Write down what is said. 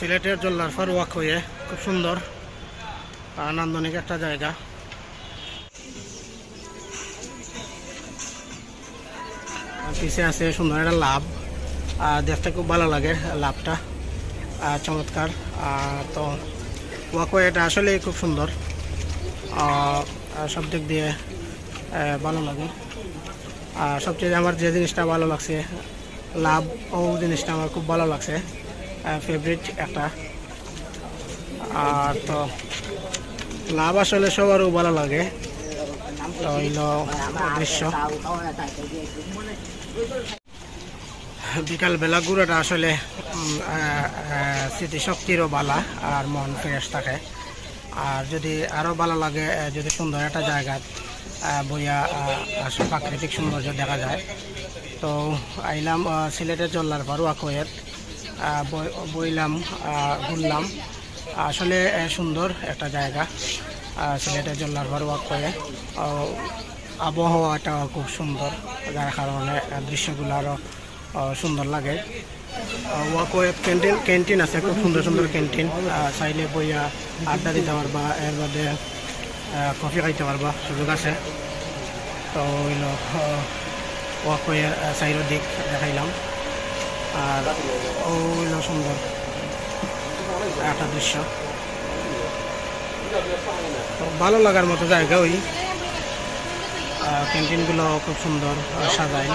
সিলেটের জল্লার fur walk হয়ে খুব সুন্দর আহ, নান্দনিক একটা জায়গা। আর পিছে আছে সুন্দর একটা লাভ। দেখতে খুব ভালো লাগে লাভটা। চমৎকার। তো ওয়াকওয়ে এটা আসলেই খুব সুন্দর। সব দিক দিয়ে ভালো লাগে। আর সবচেয়ে আমার যে জিনিসটা ভালো লাগছে লাভ ও জিনিসটা আমার খুব ভালো লাগছে। ফেভারিট একটা। আর তো লাভ আসলে সবারও ভালো লাগে। তো হইল দৃশ্য বিকাল বেলা ঘুরাটা আসলে স্মৃতিশক্তিরও বালা আর মন ফ্রেশ থাকে। আর যদি আরও ভালো লাগে যদি সুন্দর একটা জায়গা বইয়া প্রাকৃতিক সৌন্দর্য দেখা যায়। তো আইলাম সিলেটের জল্লার পর ওয়াকোয়ের বইলাম ঘুরলাম। আসলে সুন্দর একটা জায়গা। সিলেটের জল্লার পর ওয়াকোয়ে আবহাওয়াটাও খুব সুন্দর, যার কারণে দৃশ্যগুলো আরও সুন্দর লাগে। ওয়াকওয়ে ক্যান্টিন ক্যান্টিন আছে, খুব সুন্দর সুন্দর ক্যান্টিন চাইলে বইয়া আড্ডা দিতে পারবা, এর বাদে কফি খাইতে পারবা, সুযোগ আছে। তো হইল ওয়াকওয়ের চাইরো দিক দেখাইলাম। আর ওইগুলো সুন্দর একটা দৃশ্য। তো ভালো লাগার মতো জায়গা ওই। ক্যান্টিনগুলো খুব সুন্দর সাজায়